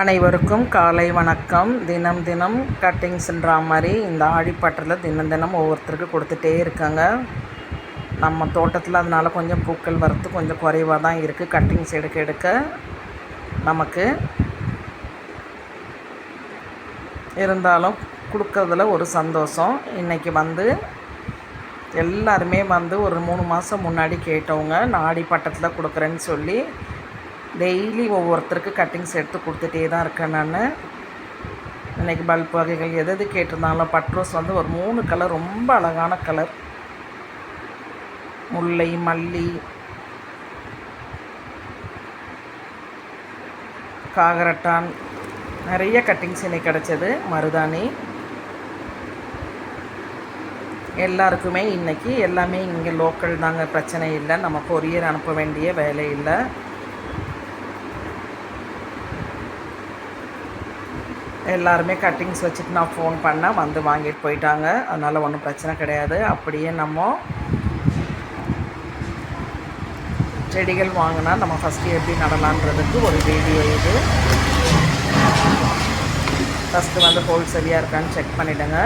அனைவருக்கும் காலை வணக்கம். தினம் தினம் கட்டிங்ஸ்ன்ற மாதிரி இந்த ஆடிப்பட்டத்தில் தினம் தினம் ஒவ்வொருத்தருக்கு கொடுத்துட்டே இருக்காங்க. நம்ம தோட்டத்தில் அதனால் கொஞ்சம் பூக்கள் வரத்து கொஞ்சம் குறைவாக தான் இருக்குது கட்டிங்ஸ் எடுக்க எடுக்க நமக்கு இருந்தாலும் கொடுக்கறதுல ஒரு சந்தோஷம். இன்றைக்கி வந்து எல்லாருமே வந்து ஒரு மூணு மாதம் முன்னாடி கேட்டவங்க நான் ஆடிப்பட்டத்தில் கொடுக்குறேன்னு சொல்லி டெய்லி ஒவ்வொருத்தருக்கு கட்டிங்ஸ் எடுத்து கொடுத்துட்டே தான் இருக்கேன் நான். இன்றைக்கி பல்ப் வகைகள் எது எது கேட்டிருந்தாங்களோ பட்ரோஸ் வந்து ஒரு மூணு கலர் ரொம்ப அழகான கலர் முல்லை மல்லி காகரட்டான். நிறைய கட்டிங்ஸ் இன்றைக்கி கிடச்சது. மருதாணி. எல்லாருக்குமே இன்றைக்கி எல்லாமே இங்கே லோக்கல் தாங்க. பிரச்சனை இல்லை. நம்ம கொரியர் அனுப்ப வேண்டிய வேலை இல்லை. எல்லாருமே கட்டிங்ஸ் வச்சுட்டு நான் ஃபோன் பண்ணேன். வந்து வாங்கிட்டு போயிட்டாங்க. அதனால் ஒன்றும் பிரச்சனை கிடையாது. அப்படியே நம்ம செடிகள் வாங்கினா நம்ம ஃபஸ்ட்டு எப்படி நடலான்றதுக்கு ஒரு வீடியோ இது. ஃபஸ்ட்டு வந்து ஹோல் சரியாக இருக்கான்னு செக் பண்ணிவிடுங்க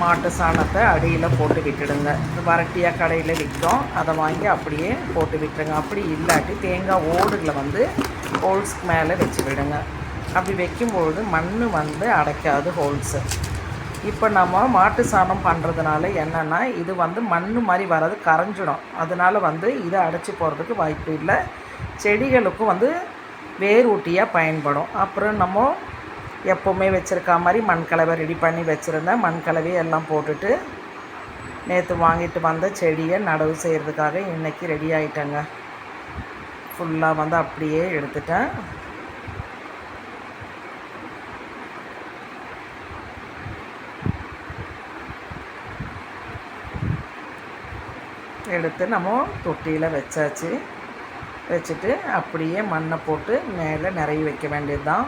மாட்டு சாணத்தை அடியில் போட்டு விட்டுடுங்க. வரட்டியாக கடையில் விற்கும் அதை வாங்கி அப்படியே போட்டு விட்டுருங்க. அப்படி இல்லாட்டி தேங்காய் ஓடுகளை வந்து ஹோல்ஸ்க்கு மேலே வச்சு விடுங்க. அப்படி வைக்கும்பொழுது மண் வந்து அடைக்காது ஹோல்ஸு இப்போ நம்ம மாட்டு சாணம் பண்ணுறதுனால என்னென்னா இது வந்து மண் மாதிரி வர்றது கரைஞ்சிடும். அதனால் வந்து இதை அடைச்சி போகிறதுக்கு வாய்ப்பு இல்லை. செடிகளுக்கும் வந்து வேர் ஊட்டியாக பயன்படும். அப்புறம் நம்ம எப்போவுமே வச்சுருக்கா மாதிரி மண் கலவை ரெடி பண்ணி வச்சுருந்தேன் மண் கலவையை எல்லாம் போட்டுட்டு நேற்று வாங்கிட்டு வந்த செடியை நடவு செய்கிறதுக்காக இன்றைக்கி ரெடி ஆகிட்டேங்க ஃபுல்லாக வந்து அப்படியே எடுத்துட்டேன். எடுத்து நம்ம தொட்டியில் வச்சாச்சு. வச்சுட்டு அப்படியே மண்ணை போட்டு மேலே நிறைய வைக்க வேண்டியது தான்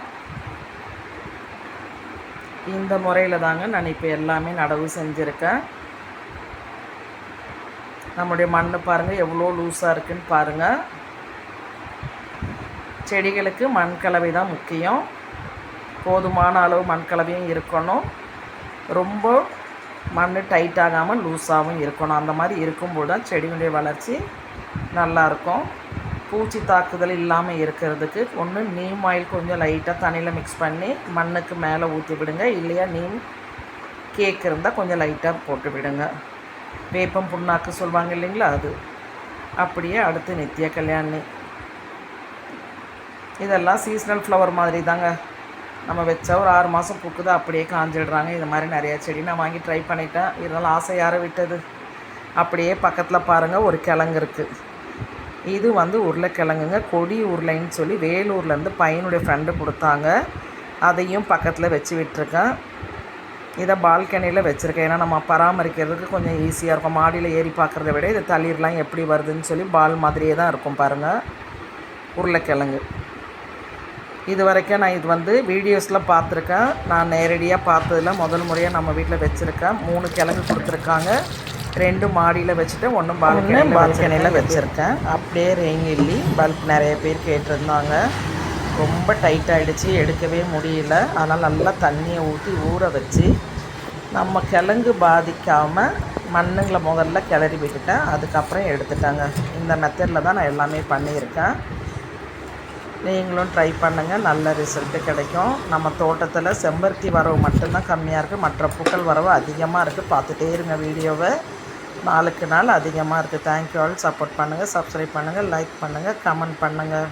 இந்த முறையில் தாங்க நான் இப்போ எல்லாமே நடவு செஞ்சுருக்கேன். நம்முடைய மண் பாருங்கள் எவ்வளோ லூஸாக இருக்குன்னு பாருங்கள் செடிகளுக்கு மண் கலவை தான் முக்கியம். போதுமான அளவு மண் கலவையும் இருக்கணும். ரொம்ப மண் டைட் ஆகாமல் லூஸாகவும் இருக்கணும். அந்த மாதிரி இருக்கும்போது தான் செடிகளுடைய வளர்ச்சி நல்லாயிருக்கும். பூச்சி தாக்குதல் இல்லாமல் இருக்கிறதுக்கு ஒன்று நீம் ஆயில் கொஞ்சம் லைட்டாக தண்ணியில் மிக்ஸ் பண்ணி மண்ணுக்கு மேலே ஊற்றி விடுங்க. இல்லையா நீம் கேக் இருந்தால் கொஞ்சம் லைட்டாக போட்டு விடுங்க. வேப்பம் புண்ணாக்கு சொல்லுவாங்க இல்லைங்களா அது. அப்படியே அடுத்து நித்திய கல்யாணி. இதெல்லாம் சீஸ்னல் ஃப்ளவர் மாதிரி தாங்க நம்ம வச்சா ஒரு ஆறு மாதம் பூக்குது அப்படியே காஞ்சிடுறாங்க. இது மாதிரி நிறையா செடி நான் வாங்கி ட்ரை பண்ணிட்டேன். இருந்தாலும் ஆசை யாரை விட்டது? அப்படியே பக்கத்தில் பாருங்கள் ஒரு கிழங்கு இருக்குது இது வந்து உருளைக்கிழங்குங்க. கொடி உருளைன்னு சொல்லி வேலூர்லேருந்து பையனுடைய ஃப்ரெண்டு கொடுத்தாங்க. அதையும் பக்கத்தில் வச்சு விட்டுருக்கேன். இதை பால்கனியில் வச்சுருக்கேன். ஏன்னா நம்ம பராமரிக்கிறதுக்கு கொஞ்சம் ஈஸியாக இருக்கும். மாடியில் ஏறி பார்க்குறத விட இது தளிர்லாம் எப்படி வருதுன்னு சொல்லி பால் மாதிரியே தான் இருக்கும் பாருங்கள் உருளைக்கிழங்கு. இது வரைக்கும் நான் இது வந்து வீடியோஸில் பார்த்துருக்கேன். நான் நேரடியாக பார்த்ததில் முதல் முறையாக நம்ம வீட்டில் வச்சுருக்கேன். மூணு கிழங்கு கொடுத்துருக்காங்க. ரெண்டு மாடியில் வச்சுட்டு ஒன்று பால்கனியில் பால்கனியில் வச்சுருக்கேன். அப்படியே ரெயின்லி பல்ப் நிறைய பேர் கேட்டிருந்தாங்க. ரொம்ப டைட் ஆகிடுச்சு எடுக்கவே முடியல. அதனால் நல்லா தண்ணியை ஊற்றி ஊற வச்சு நம்ம கிழங்கு பாதிக்காமல் மண்ணுங்களை முதல்ல கிளறி விட்டுட்டேன். அதுக்கப்புறம் எடுத்துட்டாங்க. இந்த மெத்தடில் தான் நான் எல்லாமே பண்ணியிருக்கேன். நீங்களும் ட்ரை பண்ணுங்கள் நல்ல ரிசல்ட்டு கிடைக்கும். நம்ம தோட்டத்தில் செம்பருத்தி வரவு மட்டும்தான் கம்மியாக இருக்குது மற்ற பூக்கள் வரவு அதிகமாக இருக்குது பார்த்துட்டே இருங்க வீடியோவை. நாளுக்கு நாள் அதிகமாக இருக்குது தேங்க்யூ ஆல் சப்போர்ட் பண்ணுங்கள் சப்ஸ்கிரைப் பண்ணுங்கள் லைக் பண்ணுங்கள் கமெண்ட் பண்ணுங்கள்